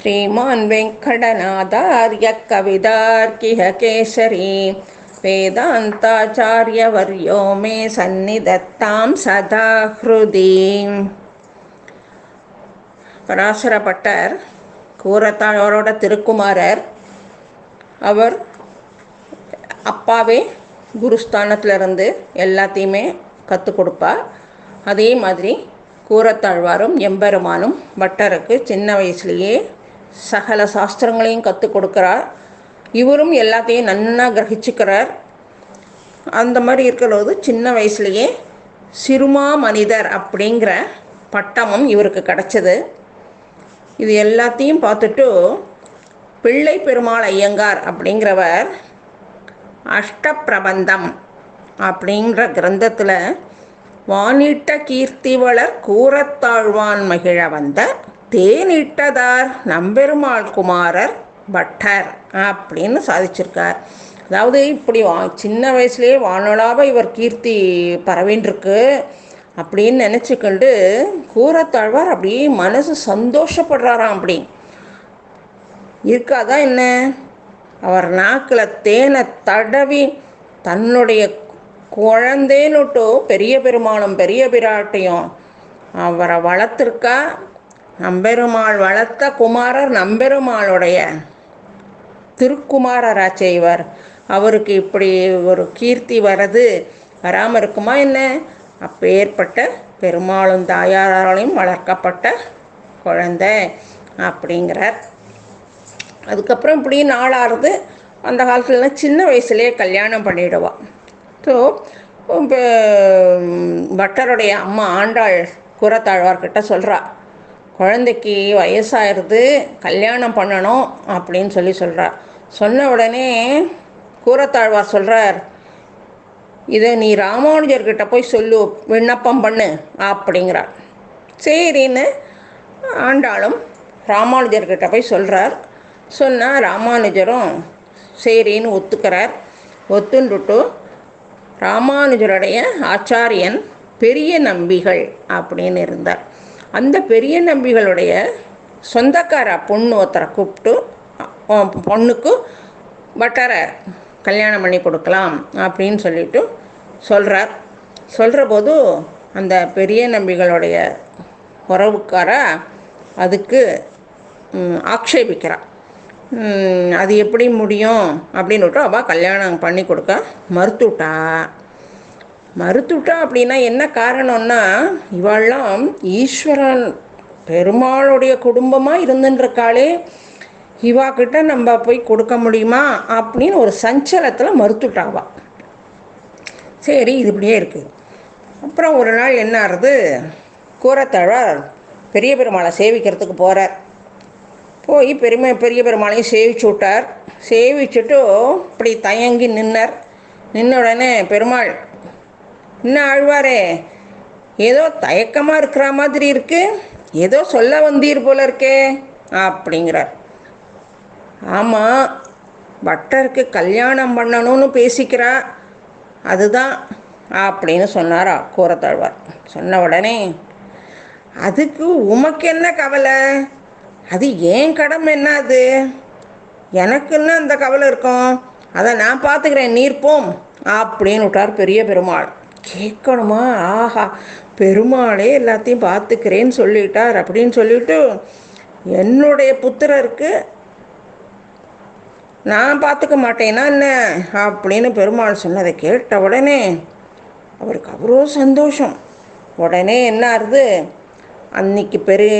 श्रीमान् वेङ्कटनाथार्य कवितार्किह केसरी वेदान्ताचार्यवर्यो मे सन्निधत्तां सदा हृदि பராசரப்பட்டர் கூரத்தாழோரோட திருக்குமாரர் அவர் அப்பாவே குருஸ்தானத்திலிருந்து எல்லாத்தையுமே கற்றுக் கொடுப்பார் அதே மாதிரி கூரத்தாழ்வாரும் எம்பெருமானும் பட்டருக்கு சின்ன வயசுலேயே சகல சாஸ்திரங்களையும் கற்றுக் கொடுக்குறார். இவரும் எல்லாத்தையும் நன்னா கிரகிச்சுக்கிறார். அந்த மாதிரி இருக்கிறபோது சின்ன வயசுலேயே சிறுமா மனிதர் அப்படிங்கிற பட்டமும் இவருக்கு கிடச்சிது. இது எல்லாத்தையும் பார்த்துட்டு பிள்ளை பெருமாள் ஐயங்கார் அப்படிங்கிறவர் அஷ்டப்பிரபந்தம் அப்படிங்கிற கிரந்தத்தில் வானிட்ட கீர்த்திவளர் கூறத்தாழ்வான் மகிழ வந்த தேனிட்டதார் நம்பெருமாள் குமாரர் பட்டர் அப்படின்னு சாதிச்சிருக்கார். அதாவது இப்படி வா சின்ன வயசுலேயே வானொலாக இவர் கீர்த்தி பரவின்றிருக்கு அப்படின்னு நினச்சிக்கொண்டு கூறத்தாழ்வார் அப்படி மனசு சந்தோஷப்படுறாராம் அப்படி. இருக்காதா என்ன? அவர் நாக்கில் தேனை தடவி தன்னுடைய குழந்தேன்னுட்டு பெரிய பெருமானும் பெரிய பிராட்டையும் அவரை வளர்த்துருக்கா? நம்பெருமாள் வளர்த்த குமாரர் நம்பெருமாளுடைய திருக்குமாரராச்சே இவர் அவருக்கு இப்படி ஒரு கீர்த்தி வர்றது வராமல் இருக்குமா என்ன? அப்பேற்பட்ட பெருமாளும் தாயாராலையும் வளர்க்கப்பட்ட குழந்தை அப்படிங்கிறார். அதுக்கப்புறம் இப்படி நாளாகிறது அந்த காலத்துலலாம் சின்ன வயசுலேயே கல்யாணம் பண்ணிவிடுவாள் ஸோ இப்போ பட்டருடைய அம்மா ஆண்டாள் கூறத்தாழ்வார்கிட்ட சொல்கிறா குழந்தைக்கு வயசாயிருது கல்யாணம் பண்ணணும் அப்படின்னு சொல்லி சொல்கிறார் சொன்ன உடனே கூரத்தாழ்வார் சொல்கிறார் இதை நீ ராமானுஜர்கிட்ட போய் சொல்லு விண்ணப்பம் பண்ணு அப்படிங்கிறார். சரின்னு ஆண்டாளும் ராமானுஜர்கிட்ட போய் சொல்கிறார் சொன்னால் ராமானுஜரும் சரின்னு ஒத்துக்கிறார். ஒத்துண்டுட்டு ராமானுஜருடைய ஆச்சாரியன் பெரிய நம்பிகள் அப்படின்னு இருந்தார். அந்த பெரிய நம்பிகளுடைய சொந்தக்கார பொண்ணு ஒருத்தரை கூப்பிட்டு பொண்ணுக்கு பட்டரை கல்யாணம் பண்ணி கொடுக்கலாம் அப்படின்னு சொல்லிட்டு சொல்கிறார் சொல்கிற போது அந்த பெரிய நம்பிகளுடைய உறவுக்கார அதுக்கு ஆக்ஷேபிக்கிறார் அது எப்படி முடியும் அப்படின்னு விட்டு அவள் கல்யாணம் பண்ணி கொடுக்க மறுத்துட்டா. மறுத்துட்டா அப்படின்னா என்ன காரணம்னா இவாள்லாம் ஈஸ்வரன் பெருமாளுடைய குடும்பமாக இருந்துருக்காளே கிட்ட நம்ம போய் கொடுக்க முடியுமா அப்படின்னு ஒரு சஞ்சலத்தில் மறுத்துட்டாவா. சரி இது இப்படியே இருக்குது அப்புறம் ஒரு நாள் என்ன ஆகுது கூரத்தழர் பெரிய பெருமாளை சேவிக்கிறதுக்கு போகிறார் போய் பெருமை பெரிய பெருமாளையும் சேவிச்சு விட்டார். சேவிச்சுட்டு இப்படி தயங்கி நின்னர். நின்ன உடனே பெருமாள் இன்னும் ஆழ்வாரே? ஏதோ தயக்கமாக இருக்கிற மாதிரி இருக்கு. ஏதோ சொல்ல வந்தீர் போல இருக்கே அப்படிங்கிறார். ஆமாம் பட்டருக்கு கல்யாணம் பண்ணணும்னு பேசிக்கிறா. அதுதான் அப்படின்னு சொன்னாரா கூறத்தாழ்வார் சொன்ன உடனே அதுக்கு உமக்கு என்ன கவலை? அது ஏன் கடமை என்ன அது? எனக்குன்னு அந்த கவலை இருக்கும். அதை நான் பார்த்துக்கிறேன் நீர்ப்போம் அப்படின்னு விட்டார் பெரிய பெருமாள். கேட்கணுமா? ஆஹா பெருமாளே எல்லாத்தையும் பார்த்துக்கிறேன்னு சொல்லிட்டார் அப்படின்னு சொல்லிட்டு என்னுடைய புத்திரருக்கு நான் பார்த்துக்க மாட்டேன்னா என்ன? அப்படின்னு பெருமாள் சொன்னதை கேட்ட உடனே அவருக்கு அவ்வளோ சந்தோஷம். உடனே என்ன ஆகுது அன்னைக்கு பெரிய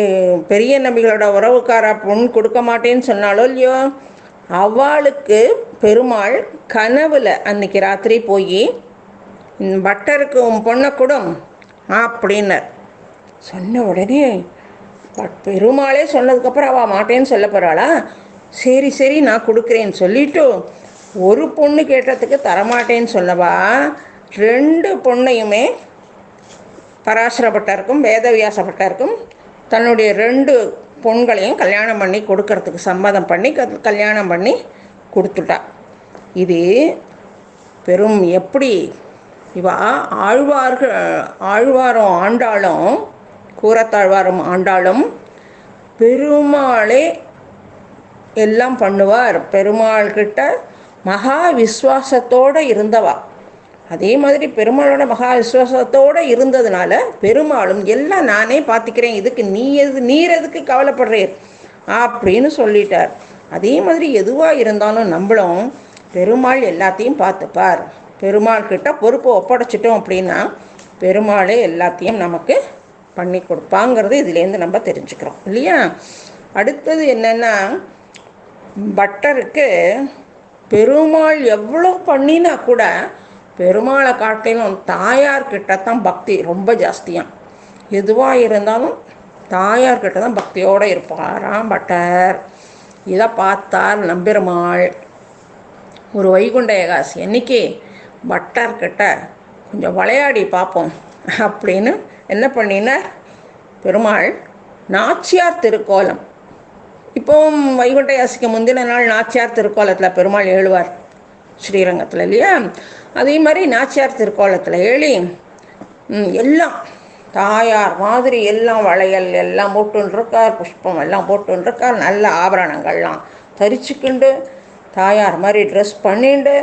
பெரிய நபிகளோட உறவுக்கார பொண்ணு கொடுக்க மாட்டேன்னு சொன்னாலோ இல்லையோ? அவளுக்கு பெருமாள் கனவுல அன்னைக்கு ராத்திரி போய் பட்டருக்கு உன் பொண்ணை கொடும் அப்படின்னார். சொன்ன உடனே பெருமாளே சொன்னதுக்கப்புறம் அவள் மாட்டேன்னு சொல்ல போகிறாளா சரி சரி நான் கொடுக்குறேன்னு சொல்லிட்டு ஒரு பொண்ணு கேட்டதுக்கு தரமாட்டேன்னு சொல்லவா? ரெண்டு பொண்ணையுமே பராசரப்பட்டருக்கும் வேதவியாசப்பட்டருக்கும் தன்னுடைய ரெண்டு பொண்களையும் கல்யாணம் பண்ணி கொடுக்கறதுக்கு சம்மதம் பண்ணி கல்யாணம் பண்ணி கொடுத்துட்டா. இது பெரும் எப்படி இவா ஆழ்வார்கள் ஆழ்வாரும் ஆண்டாளும் கூறத்தாழ்வாரம் ஆண்டாளும் பெருமாளே எல்லாம் பண்ணுவார். பெருமாள் கிட்ட மகா விஸ்வாசத்தோடு இருந்தவா. அதே மாதிரி பெருமாளோட மகா விசுவாசத்தோடு இருந்ததுனால பெருமாளும் எல்லாம் நானே பார்த்துக்கிறேன். இதுக்கு நீ எது நீர் எதுக்கு கவலைப்படுறீர்? அப்படின்னு சொல்லிட்டார். அதே மாதிரி எதுவாக இருந்தாலும் நம்மளும் பெருமாள் எல்லாத்தையும் பார்த்துப்பார். பெருமாள் கிட்ட பொறுப்பை ஒப்படைச்சிட்டோம் அப்படின்னா பெருமாளே எல்லாத்தையும் நமக்கு பண்ணி கொடுப்பாங்கிறது இதுலேருந்து நம்ம தெரிஞ்சுக்கிறோம். இல்லையா? அடுத்தது என்னென்னா பட்டருக்கு பெருமாள் எவ்வளோ பண்ணினா கூட பெருமாளை காட்டிலும் தாயார்கிட்ட தான் பக்தி ரொம்ப ஜாஸ்தியாக எதுவாக இருந்தாலும் தாயார்கிட்ட தான் பக்தியோடு இருப்பாராம் பட்டர். இதை பார்த்தால் நம்பெருமாள். ஒரு வைகுண்ட ஏகாசி என்னைக்கு பட்டர்கிட்ட கொஞ்சம் விளையாடி பார்ப்போம் அப்படின்னு என்ன பண்ணினார் பெருமாள் நாச்சியார் திருக்கோலம். இப்போவும் வைகுண்ட ஏகாசிக்கு முந்தின நாள் நாச்சியார் திருக்கோலத்தில் பெருமாள் எழுவார் ஸ்ரீரங்கத்தில் இல்லையா? அதே மாதிரி நாச்சியார் திருக்கோலத்தில் ஏழி எல்லாம் தாயார் மாதிரி எல்லாம் வளையல் எல்லாம் போட்டுன்னு இருக்கார் புஷ்பம் எல்லாம் போட்டுன்னு இருக்கார் நல்ல ஆபரணங்கள்லாம் தரிச்சுக்கிண்டு தாயார் மாதிரி ட்ரெஸ் பண்ணிண்டு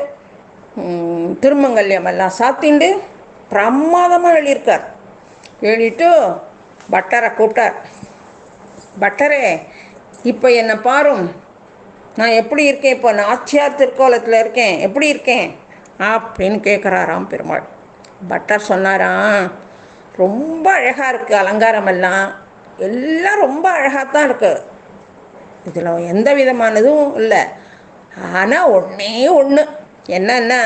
திருமங்கல்யம் எல்லாம் சாத்திண்டு பிரமாதமாக எழுதியிருக்கார். எழுதிட்டு பட்டரை கூப்பிட்டார். பட்டரே இப்போ என்னை பாரும். நான் எப்படி இருக்கேன்? இப்போ நான் ஆச்சியார் திருக்கோலத்தில் இருக்கேன். எப்படி இருக்கேன்? அப்படின்னு கேட்குறாராம் பெருமாள். பட்டர் சொன்னாராம் ரொம்ப அழகாக இருக்குது அலங்காரம் எல்லாம். எல்லாம் ரொம்ப அழகாக தான் இருக்குது இதில் எந்த விதமானதும் இல்லை. ஆனால் ஒன்றே ஒன்று என்னன்னா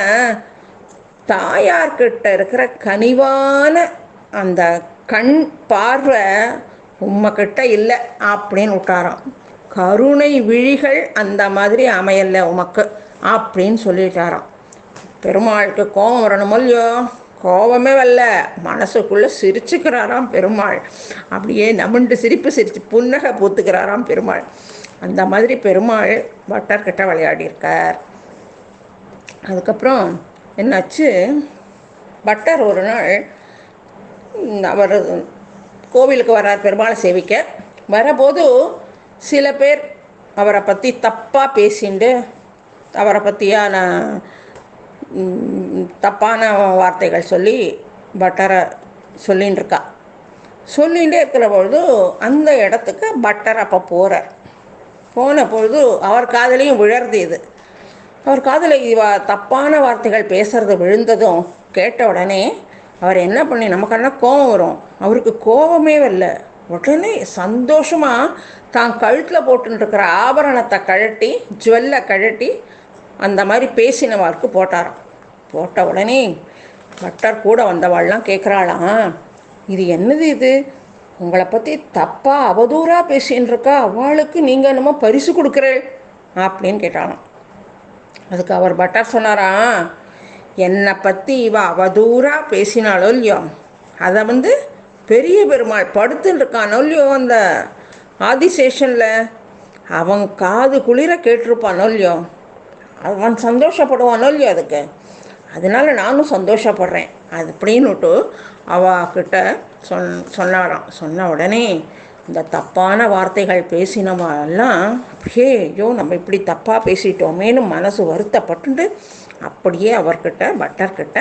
தாயார்கிட்ட இருக்கிற கனிவான அந்த கண் பார்வை உம்மக்கிட்ட இல்லை அப்படின்னு விட்டாராம் கருணை விழிகள் அந்த மாதிரி அமையல உமக்கு அப்படின்னு சொல்லிட்டாராம். பெருமாளுக்கு கோபம் வரணுமோ இல்லையோ? கோபமே வரல. மனசுக்குள்ளே சிரிச்சுக்கிறாராம் பெருமாள். அப்படியே நமுண்டு சிரிப்பு சிரிச்சு புன்னகை பூத்துக்கிறாராம் பெருமாள். அந்த மாதிரி பெருமாள் பட்டர்கிட்ட விளையாடியிருக்கார். அதுக்கப்புறம் என்னாச்சு? பட்டர் ஒரு நாள் அவர் கோவிலுக்கு வர்றார் பெருமாளை சேவிக்க. வரபோது சில பேர் அவரை பற்றி தப்பாக பேசிண்டு அவரை பற்றியான தப்பான வார்த்தைகள் சொல்லி பட்டரை சொல்லின்னு இருக்கா சொல்லிகிட்டே இருக்கிற பொழுது அந்த இடத்துக்கு பட்டர் அப்போ போகிறார் போன பொழுது அவர் காதலையும் விழருது இது. அவர் காதில் இவ தப்பான வார்த்தைகள் பேசுறது விழுந்ததும் கேட்ட உடனே அவர் என்ன பண்ணி நமக்கெல்லாம் கோபம் வரும்? அவருக்கு கோபமே வரல. உடனே சந்தோஷமாக தான் கழுத்தில் போட்டுருக்கிற ஆபரணத்தை கழட்டி ஜுவல்லை கழட்டி அந்த மாதிரி பேசினவாருக்கு போட்டாராம். போட்ட உடனே பட்டர் கூட வந்தவாள்லாம் கேட்குறாளாம் இது என்னது இது? உங்களை பற்றி தப்பாக அவதூறாக பேசின்னு இருக்கா அவளுக்கு நீங்கள் என்னமோ பரிசு கொடுக்குறேள் அப்படின்னு கேட்டாலாம் அதுக்கு அவர் பட்டர் சொன்னாராம் என்னை பற்றி இவ அவதூறாக பேசினாலோ இல்லையோ? அதை வந்து பெரிய பெருமாள் படுத்துன்னு இருக்கானோ இல்லையோ அந்த ஆதிசேஷனில்? அவன் காது குளிர கேட்டிருப்பானோ இல்லையோ? அவன் சந்தோஷப்படுவானோ இல்லையோ அதுக்கு? அதனால நானும் சந்தோஷப்படுறேன். அது அப்படின்னுட்டு அவகிட்ட சொன் சொன்னாராம். சொன்ன உடனே இந்த தப்பான வார்த்தைகள் பேசினவெல்லாம் அப்படியே ஐயோ நம்ம இப்படி தப்பாக பேசிட்டோமேன்னு மனசு வருத்தப்பட்டு அப்படியே அவர்கிட்ட பட்டர்கிட்ட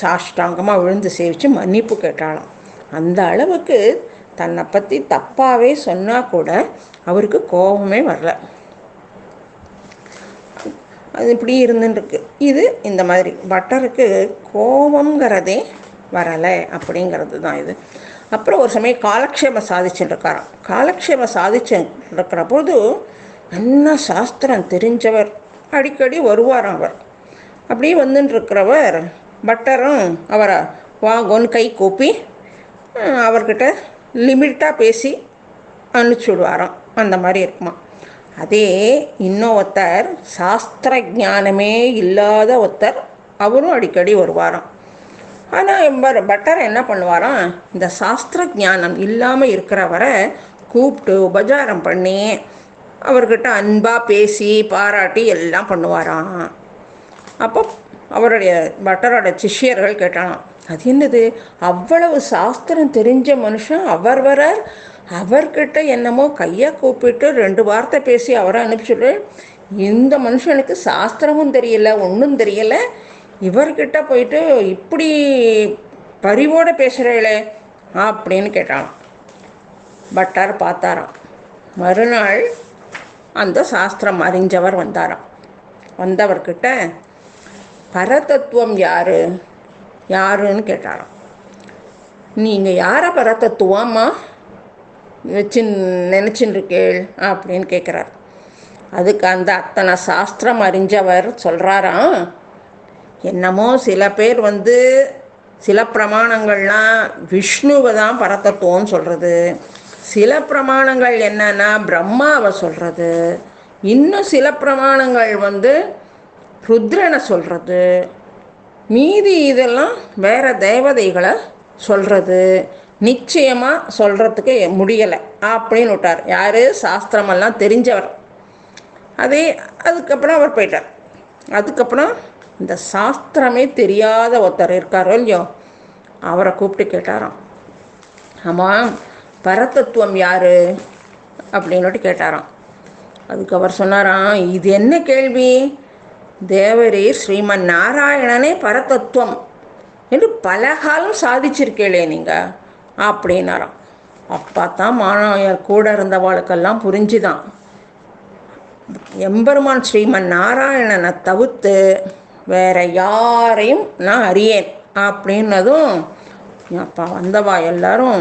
சாஷ்டாங்கமாக விழுந்து சேவிச்சு மன்னிப்பு கேட்டாலாம் அந்த அளவுக்கு தன்னை பற்றி தப்பாகவே சொன்னால் கூட அவருக்கு கோபமே வரல. அது இப்படி இருந்துருக்கு இது இந்த மாதிரி பட்டருக்கு கோபங்கிறதே வரலை அப்படிங்கிறது தான் இது. அப்புறம் ஒரு சமயம் காலக்ஷேம சாதிச்சுட்டு காலக்ஷேம சாதிச்சுருக்கிற போது என்ன சாஸ்திரம் தெரிஞ்சவர்? அடிக்கடி வருவாராம் அவர். அப்படியே வந்துட்டுருக்கிறவர் பட்டரும் அவரை வாங்கோன்னு கை கூப்பி அவர்கிட்ட லிமிட்டாக பேசி அனுப்பிச்சி விடுவாராம் அந்த மாதிரி இருக்குமா? அதே இன்னொருத்தர் சாஸ்திர ஞானமே இல்லாத ஒருத்தர் அவரும் அடிக்கடி வருவாராம். ஆனால் எம்பர் பட்டர் என்ன பண்ணுவாராம்? இந்த சாஸ்திர ஞானம் இல்லாமல் இருக்கிறவரை கூப்பிட்டு உபச்சாரம் பண்ணி அவர்கிட்ட அன்பாக பேசி பாராட்டி எல்லாம் பண்ணுவாராம். அப்போ அவருடைய பட்டரோட சிஷ்யர்கள் கேட்டாலாம் அது என்னது? அவ்வளவு சாஸ்திரம் தெரிஞ்ச மனுஷன் அவர் வரார்? அவர்கிட்ட என்னமோ கையை கூப்பிட்டு ரெண்டு வார்த்தை பேசி அவரை அனுப்பிச்சுட்டு இந்த மனுஷனுக்கு சாஸ்திரமும் தெரியல ஒன்றும் தெரியலை இவர்கிட்ட போயிட்டு இப்படி பரிவோடு பேசுகிறீங்களே அப்படின்னு கேட்டான் பட்டார் பார்த்தாராம். மறுநாள் அந்த சாஸ்திரம் அறிஞ்சவர் வந்தாராம். வந்தவர்கிட்ட பரதத்துவம் யாரு? யாருன்னு கேட்டாராம். நீங்கள் யாரை பரதத்துவமா வச்சு நினச்சின்னு இருக்கேள் அப்படின்னு கேட்குறாரு அதுக்கு அந்த அத்தனை சாஸ்திரம் அறிஞ்சவர் சொல்கிறாராம் என்னமோ சில பேர் வந்து சில பிரமாணங்கள்லாம் விஷ்ணுவை தான் பரத்தத்துவம்னு சொல்கிறது சில பிரமாணங்கள் என்னன்னா பிரம்மாவை சொல்கிறது இன்னும் சில பிரமாணங்கள் வந்து ருத்ரனை சொல்கிறது மீதி இதெல்லாம் வேறு தேவதைகளை சொல்கிறது நிச்சயமாக சொல்கிறதுக்கு முடியலை. அப்படின்னு விட்டார். யார்? சாஸ்திரமெல்லாம் தெரிஞ்சவர். அதே அதுக்கப்புறம் அவர் போயிட்டார். அதுக்கப்புறம் இந்த சாஸ்திரமே தெரியாத ஒருத்தர் இருக்காரோ இல்லையோ? அவரை கூப்பிட்டு கேட்டாராம். ஆமாம் பரதத்துவம் யார்? அப்படின்னுட்டு கேட்டாராம். அதுக்கு அவர் சொன்னாராம் இது என்ன கேள்வி? தேவரீர் ஸ்ரீமன் நாராயணனே பரதத்துவம் என்று பல காலம் சாதிச்சிருக்கேளே நீங்கள் அப்படின்னாராம். அப்பா தான் மாணவர் கூட இருந்தவாளுக்கெல்லாம் புரிஞ்சுதான். எம்பெருமான் ஸ்ரீமன் நாராயணனை தவிர்த்து வேற யாரையும் நான் அறியேன் அப்படின்னதும் அப்பா வந்தவா எல்லாரும்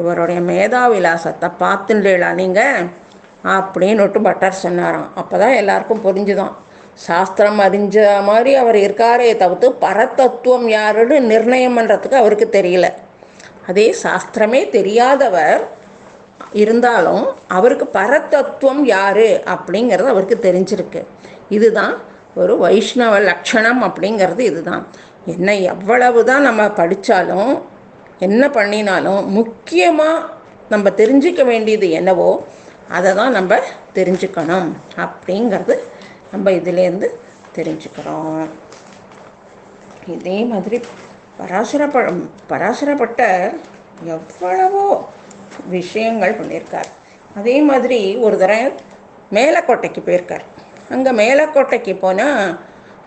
இவருடைய மேதாவிலாசத்தை பார்த்துட்டேளா நீங்கள் அப்படின்னுட்டு பட்டர் சொன்னாராம். அப்போ தான் எல்லாருக்கும் புரிஞ்சுதான். சாஸ்திரம் அறிஞ்ச மாதிரி அவர் இருக்காரே தவிர்த்து பரதத்துவம் யாருன்னு நிர்ணயம் பண்ணுறதுக்கு அவருக்கு தெரியல. அதே சாஸ்திரமே தெரியாதவர் இருந்தாலும் அவருக்கு பரதத்துவம் யாரு அப்படிங்கிறது அவருக்கு தெரிஞ்சிருக்கு. இதுதான் ஒரு வைஷ்ணவ லட்சணம் அப்படிங்கிறது இதுதான். என்ன எவ்வளவு தான் நம்ம படித்தாலும் என்ன பண்ணினாலும் முக்கியமாக நம்ம தெரிஞ்சிக்க வேண்டியது என்னவோ அதை தான் நம்ம தெரிஞ்சுக்கணும் அப்படிங்கிறது நம்ம இதுலேருந்து தெரிஞ்சுக்கிறோம். இதே மாதிரி பராசர ப பராசரப்பட்டர் எவ்வளவோ விஷயங்கள் பண்ணியிருக்கார். அதே மாதிரி ஒரு தடவை மேலக்கோட்டைக்கு போயிருக்கார். அங்கே மேலக்கோட்டைக்கு போனால்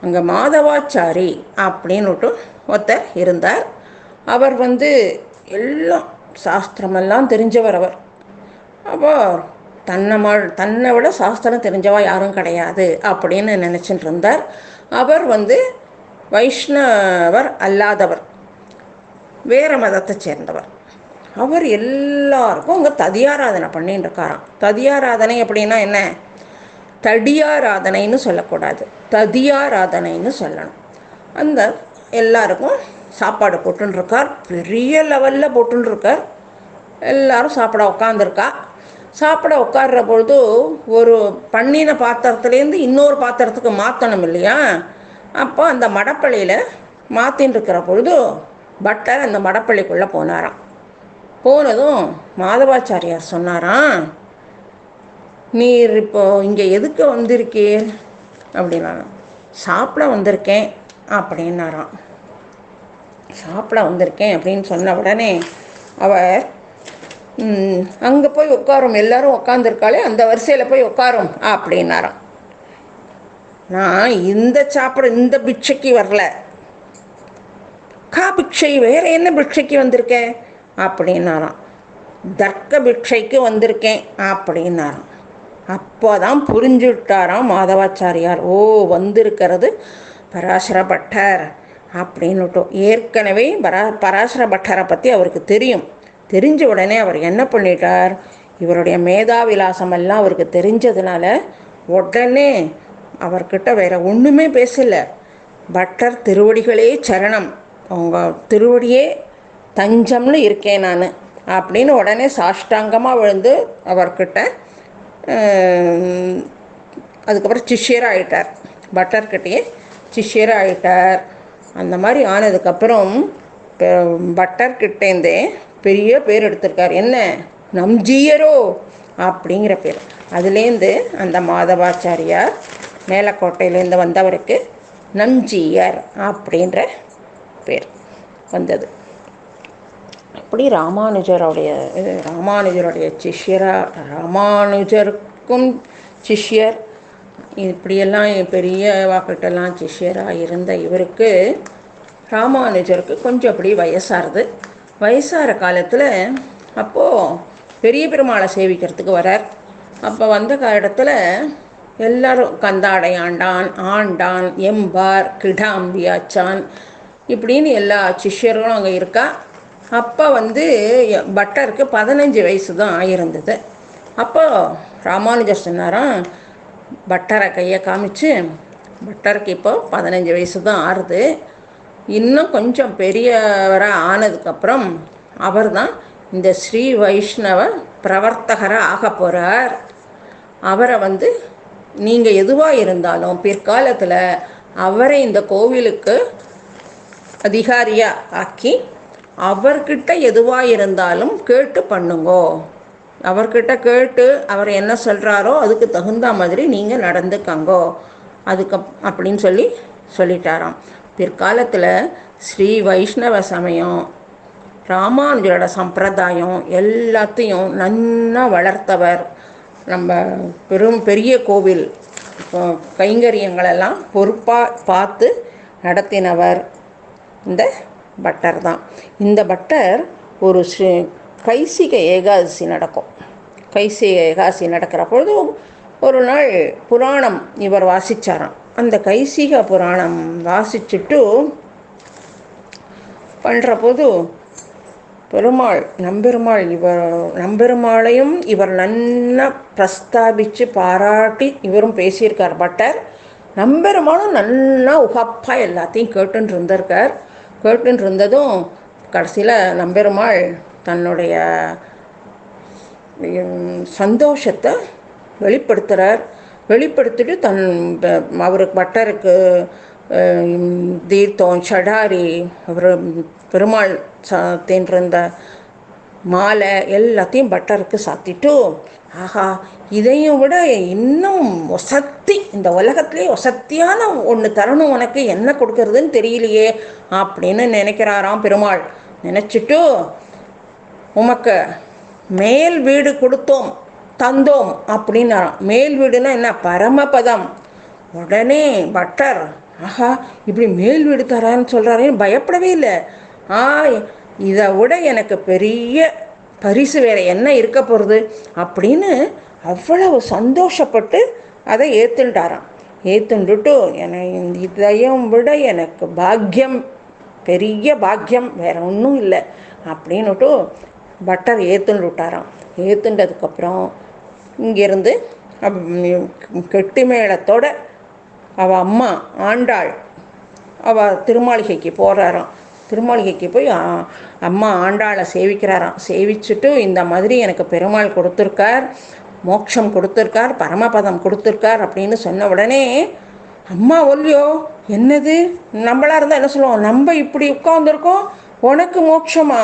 அங்கே மாதவாச்சாரி அப்படின்னுட்டு ஒருத்தர் இருந்தார். அவர் வந்து எல்லாம் சாஸ்திரமெல்லாம் தெரிஞ்சவர் அவர். அப்போ தன்னை ம தன்னை விட சாஸ்திரம் தெரிஞ்சவா யாரும் கிடையாது அப்படின்னு நினச்சிட்டு இருந்தார். அவர் வந்து வைஷ்ணவர் அல்லாதவர் வேறு மதத்தை சேர்ந்தவர். அவர் எல்லாருக்கும் அங்கே ததியாராதனை பண்ணிட்டு இருக்காராம். ததியாராதனை அப்படின்னா என்ன? தடியாராதனைன்னு சொல்லக்கூடாது. ததியாராதனைன்னு சொல்லணும். அந்த எல்லாருக்கும் சாப்பாடு போட்டுருக்கார் பெரிய லெவலில் போட்டுருக்கார் எல்லாரும் சாப்பிட உட்காந்துருக்கா சாப்பிட உட்கார்ற பொழுது ஒரு பண்ணின பாத்திரத்துலேருந்து இன்னொரு பாத்திரத்துக்கு மாற்றணும் இல்லையா? அப்போ அந்த மடப்பள்ளியில் மாற்றின்னு இருக்கிற பொழுது பட்டர் அந்த மடப்பள்ளிக்குள்ளே போனாராம். போனதும் மாதவாச்சாரியார் சொன்னாராம் நீர் இப்போ இங்கே எதுக்கு வந்திருக்கீர் அப்படின்னாராம். சாப்பிட வந்திருக்கேன் அப்படின்னாராம். சாப்பிட வந்திருக்கேன் அப்படின்னு சொன்ன உடனே அவர் அங்கே போய் உட்காரும். எல்லாரும் உட்காந்துருக்காளே அந்த வரிசையில் போய் உட்காரும். அப்படின்னாராம். நான் இந்த சாப்பிட இந்த பிட்சைக்கு வரல. கா பிக்ஷை வேற என்ன பிக்ஷைக்கு வந்திருக்கேன் அப்படின்னாராம். தர்க்க பிக்ஷைக்கு வந்திருக்கேன். அப்படின்னாராம். அப்போ தான் புரிஞ்சுட்டாராம் மாதவாச்சாரியார். ஓ வந்திருக்கிறது பராசர பட்டர் அப்படின்னுட்டோம். ஏற்கனவே பரா பராசர பட்டரை பற்றி அவருக்கு தெரியும். தெரிஞ்ச உடனே அவர் என்ன பண்ணிட்டார்? இவருடைய மேதாவிலாசம் எல்லாம் அவருக்கு தெரிஞ்சதுனால உடனே அவர்கிட்ட வேற ஒன்றுமே பேசலை. பட்டர் திருவடிகளே சரணம். அவங்க திருவடியே தஞ்சம்னு இருக்கேன் நான் அப்படின்னு உடனே சாஷ்டாங்கமாக விழுந்து அவர்கிட்ட அதுக்கப்புறம் சிஷ்யராக ஆகிட்டார் பட்டர்கிட்டயே சிஷ்யராக ஆகிட்டார் அந்த மாதிரி ஆனதுக்கப்புறம் பட்டர்கிட்டேருந்தே பெரிய பேர் எடுத்திருக்கார். என்ன? நம்ஜீயரோ அப்படிங்கிற பேர். அதுலேருந்து அந்த மாதவாச்சாரியார் மேலக்கோட்டையிலேருந்து வந்தவருக்கு நம்ஜீயர் அப்படின்ற பேர் வந்தது. அப்படி ராமானுஜருடைய இது ராமானுஜருடைய சிஷ்யரா ராமானுஜருக்கும் சிஷ்யர். இப்படியெல்லாம் பெரிய வாக்கிட்டெல்லாம் சிஷ்யராக இருந்த இவருக்கு ராமானுஜருக்கு கொஞ்சம் அப்படி வயசாகுது வயசாகிற காலத்தில் அப்போது பெரிய பெருமாளை சேவிக்கிறதுக்கு வரார். அப்போ வந்த காலத்தில் எல்லாரும் கந்தாடை ஆண்டான் ஆண்டான் எம்பார் கிடாம்பியாச்சான் இப்படின்னு எல்லா சிஷ்யர்களும் அங்கே இருக்கா. அப்போ வந்து பட்டருக்கு பதினஞ்சு வயசு தான் ஆயிருந்தது. அப்போ ராமானுஜர் சொன்னாராம் பட்டரை கையை காமிச்சு பட்டருக்கு இப்போ பதினஞ்சு வயசு தான் ஆறுது. இன்னும் கொஞ்சம் பெரியவராக ஆனதுக்கப்புறம் அவர் தான் இந்த ஸ்ரீ வைஷ்ணவ பிரவர்த்தகராக ஆக போகிறார் அவரை வந்து நீங்கள் எதுவாக இருந்தாலும் பிற்காலத்தில் அவரை இந்த கோவிலுக்கு அதிகாரியாக ஆக்கி அவர்கிட்ட எதுவாக இருந்தாலும் கேட்டு பண்ணுங்கோ. அவர்கிட்ட கேட்டு அவர் என்ன சொல்கிறாரோ அதுக்கு தகுந்த மாதிரி நீங்கள் நடந்துக்கங்கோ. அதுக்கு அப்படின்னு சொல்லி சொல்லிட்டாராம். பிற்காலத்தில் ஸ்ரீ வைஷ்ணவ சமயம் ராமானுஜரோட சம்பிரதாயம் எல்லாத்தையும் நன்னா வளர்த்தவர். நம்ம பெரும் பெரிய கோவில் கைங்கரியங்களெல்லாம் பொறுப்பாக பார்த்து நடத்தினவர் இந்த பட்டர் தான். இந்த பட்டர் ஒரு ஸ்ரீ கைசிக ஏகாதசி நடக்கும். கைசிக ஏகாதசி நடக்கிற பொழுது ஒரு நாள் புராணம் இவர் வாசிச்சாராம். அந்த கைசிக புராணம் வாசிச்சுட்டு பண்ணுற போது பெருமாள் நம்பெருமாள் இவர் நம்பெருமாளையும் இவர் நல்லா பிரஸ்தாபித்து பாராட்டி இவரும் பேசியிருக்கார். பட்டர் நம்பெருமாளும் நல்லா உகப்பாக எல்லாத்தையும் கேட்டுன்னு இருந்திருக்கார். கேட்டுன்னு இருந்ததும் கடைசியில் நம்பெருமாள் தன்னுடைய சந்தோஷத்தை வெளிப்படுத்துகிறார் வெளிப்படுத்திட்டு தன் அவருக்கு பட்டருக்கு தீர்த்தம் சடாரி அவர் பெருமாள் சாத்தின்றிருந்த மாலை எல்லாத்தையும் பட்டருக்கு சாத்திட்டு ஆஹா இதையும் விட இன்னும் ஒசத்தி இந்த உலகத்திலே ஒசத்தியான ஒன்று தரணும் உனக்கு என்ன கொடுக்கறதுன்னு தெரியலையே அப்படின்னு நினைக்கிறாராம் பெருமாள். நினச்சிட்டு உமக்கு மேல் வீடு கொடுத்தோம் தந்தோம் அப்படின்னாராம். மேல் வீடுனா என்ன? பரமபதம். உடனே பட்டர் ஆஹா இப்படி மேல் வீடு தரான்னு சொல்கிறாரேன்னு பயப்படவே இல்லை. ஆ இதை விட எனக்கு பெரிய பரிசு வேற என்ன இருக்க போகிறது அப்படின்னு அவ்வளவு சந்தோஷப்பட்டு அதை ஏற்றுண்டாராம் ஏற்றுண்டுட்டு என்னை இதையும் விட எனக்கு பாக்கியம் பெரிய பாக்கியம் வேற ஒன்றும் இல்லை அப்படின்னுட்டு பட்டர் ஏற்றுண்டு விட்டாராம் ஏற்றுண்டதுக்கப்புறம் இங்கேருந்து கெட்டி மேளத்தோட அவள் அம்மா ஆண்டாள் அவள் திருமாளிகைக்கு போகிறாராம் திருமாளிகைக்கு போய் அம்மா ஆண்டாளை சேவிக்கிறாராம். சேவிச்சுட்டு இந்த மாதிரி எனக்கு பெருமாள் கொடுத்துருக்கார் மோட்சம் கொடுத்துருக்கார் பரமபதம் கொடுத்துருக்கார் அப்படின்னு சொன்ன உடனே அம்மா ஒல்லியோ என்னது? நம்மளாக இருந்தால் என்ன சொல்லுவோம்? நம்ம இப்படி உட்காந்துருக்கோம் உனக்கு மோட்சமா?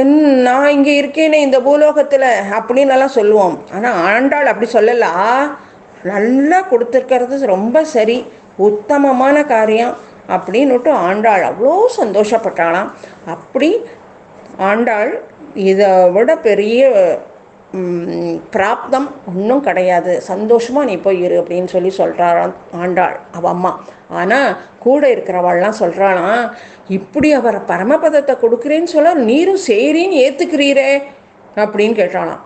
என் நான் இங்கே இருக்கேனே இந்த பூலோகத்தில் அப்படின்னு எல்லாம் சொல்லுவோம். ஆனால் ஆண்டாள் அப்படி சொல்லலா. நல்லா கொடுத்துருக்கிறது ரொம்ப சரி. உத்தமமான காரியம். அப்படின்னுட்டு ஆண்டாள் அவ்வளோ சந்தோஷப்பட்டாளாம். அப்படி ஆண்டாள் இதை விட பெரிய பிராப்தம் ஒன்றும் கிடையாது. சந்தோஷமாக நீ போய் இரு அப்படின்னு சொல்லி சொல்கிறாராம் ஆண்டாள் அவ அம்மா. ஆனால் கூட இருக்கிறவாள்லாம் சொல்கிறாளாம் இப்படி அவர் பரமபதத்தை கொடுக்குறேன்னு சொல்ல நீரும் சரின்னு ஏற்றுக்கிறீரே அப்படின்னு கேட்டாளாம்.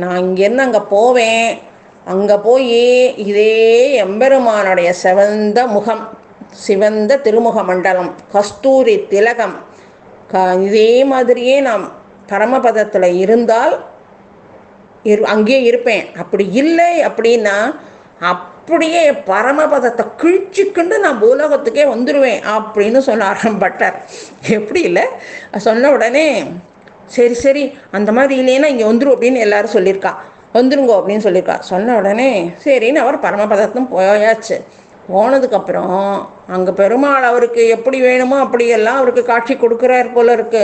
நான் இங்கேருந்து அங்கே போவேன். அங்கே போய் இதே எம்பெருமானுடைய செவந்த முகம் சிவந்த திருமுக மண்டலம் கஸ்தூரி திலகம். க இதே மாதிரியே நான் பரமபதத்தில் இருந்தால் இரு அங்கேயே இருப்பேன். அப்படி இல்லை அப்படின்னா அப்படியே பரமபதத்தை கிழிச்சிக்கிண்டு நான் பூலோகத்துக்கே வந்துடுவேன் அப்படின்னு சொன்னாராம் பட்டர் எப்படி இல்லை? சொன்ன உடனே சரி சரி அந்த மாதிரி இல்லைன்னா இங்கே வந்துடும் அப்படின்னு எல்லாரும் சொல்லியிருக்கா. வந்துருங்கோ அப்படின்னு சொல்லியிருக்கா. சொன்ன உடனே சரின்னு அவர் பரமபதத்தும் போயாச்சு. போனதுக்கப்புறம் அங்கே பெருமாள் அவருக்கு எப்படி வேணுமோ அப்படியெல்லாம் அவருக்கு காட்சி கொடுக்குறார் போல இருக்கு.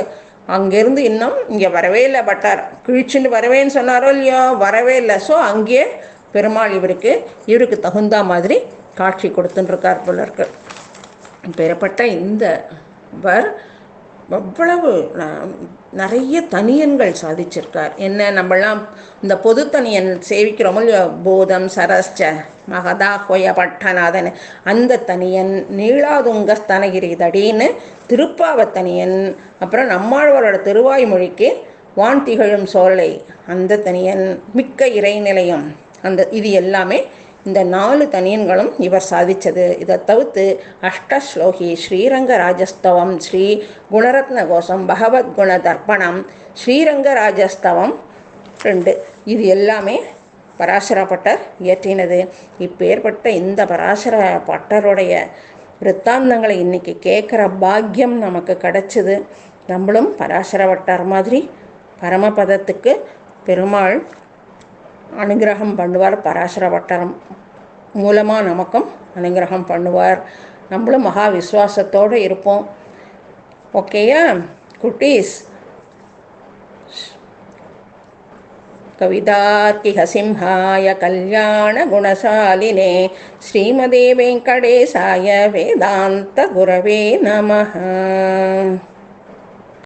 அங்கேருந்து இன்னும் இங்கே வரவே இல்லை பட்டார் கிழிச்சுன்னு வரவேன்னு சொன்னாரோ இல்லையோ வரவே இல்லை. ஸோ அங்கேயே பெருமாள் இவருக்கு இவருக்கு தகுந்த மாதிரி காட்சி கொடுத்துட்டுருக்கார் போல இருக்கு. பெறப்பட்ட இந்த வர் அவ்வளவு நிறைய தனியன்கள் சாதிச்சிருக்கார். என்ன நம்மளாம் இந்த பொது தனியன் சேவிக்கிறோமோ இல்லையோ போதம் சரஸ்ச மகதா கொய பட்டநாதன் அந்த தனியன் நீளாதுங்க ஸ்தனகிரி தடின்னு திருப்பாவத்தனியன் அப்புறம் நம்மாழ்வாரோட திருவாய்மொழிக்கு வான் திகழும் சோலை அந்த தனியன் மிக்க இறைநிலையம் அந்த இது எல்லாமே இந்த நாலு தனியன்களும் இவர் சாதித்தது. இதை தவிர்த்து அஷ்டஸ்லோகி ஸ்ரீரங்க ராஜஸ்தவம் ஸ்ரீ குணரத்ன கோஷம் பகவத் குண தர்ப்பணம் ஸ்ரீரங்க ராஜஸ்தவம் ரெண்டு. இது எல்லாமே பராசர பட்டர் இயற்றினது. இப்பேற்பட்ட இந்த பராசர பட்டருடைய விற்த்தாந்தங்களை இன்னைக்கு கேட்குற பாக்கியம் நமக்கு கிடைச்சிது. நம்மளும் பராசர பட்டர் மாதிரி பரமபதத்துக்கு பெருமாள் அனுகிரகம் பண்ணுவார் பராசர வட்டாரம் மூலமாக நமக்கும் அனுகிரகம் பண்ணுவார் நம்மளும் மகா விசுவாசத்தோடு இருப்போம் ஓகேயா குட்டீஸ் कवितार्किहसिंहाय कल्याणगुणशालिने श्रीमदे वेङ्कटेशाय वेदान्तगुरवे नमः